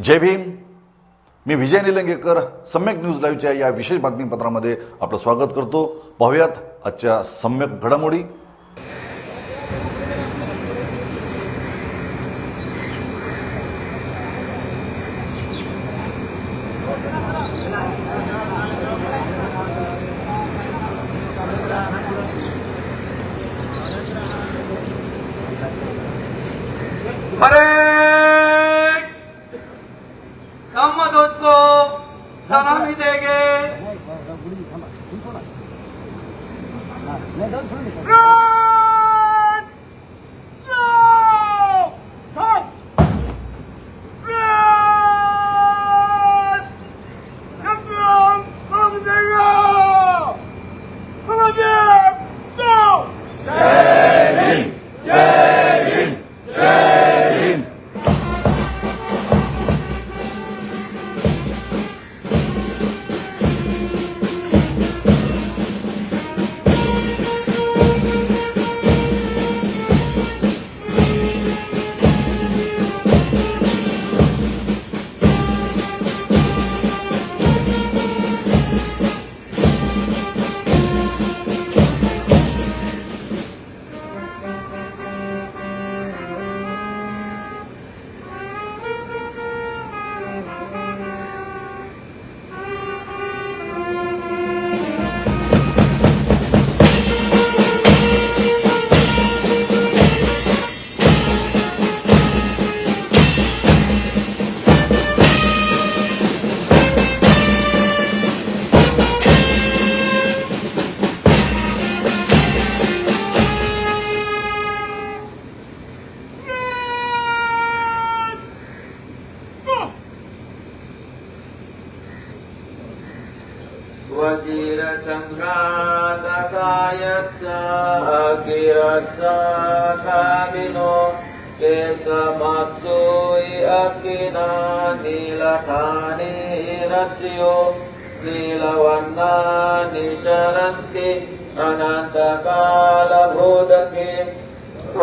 जय भीम मी विजय निलंगेकर सम्यक न्यूज लाईव्हच्या या विशेष बातमीपत्रामध्ये आपलं स्वागत करतो पाहूयात आजच्या सम्यक घडामोडी हरे हम दोस्त सलामी देंगे ीरसङ्घातकायस्य किरस कादिनो केशमसूकिना नीलतानि रस्यो नीलवर्णानि चरन्ति अनन्तकाल बोधके त्व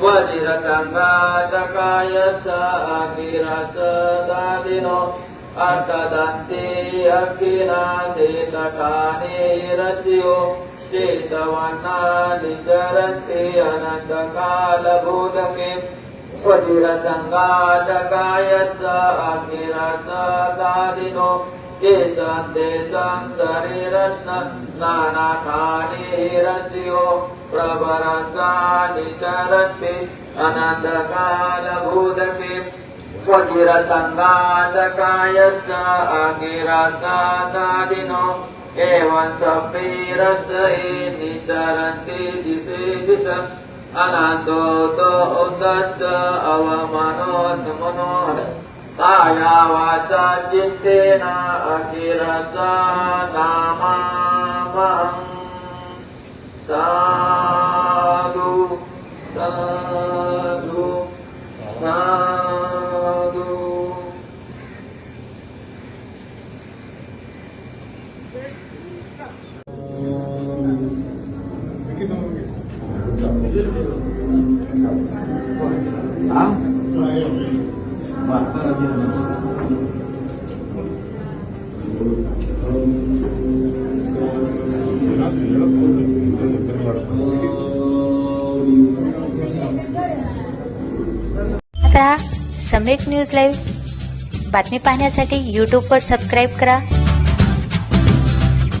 त्वजिरसङ्गातकाय स अगिरसदादिनो अटदन्ते अखिला शेतकाने रसितवनानि चरन्ते अनन्तकालभूतके त्वजीरसङ्गातकाय स अग्निरसदादिनो के सन्देशासरे नानाकालीरस्यो प्रभरसानि चरति अनन्तकालभूतके क्वचिरसङ्गातकायस्य अगिरसादादिनो एवं सप्रीरस एति चरन्ति दिशि अनन्तोतो उदच्च अवमनोन्मनोद आया वाचा चित्तेन अकिरसा नामा सम्यक न्यूज लाईव्ह बातमी यूट्यूब वर सब्सक्राइब करा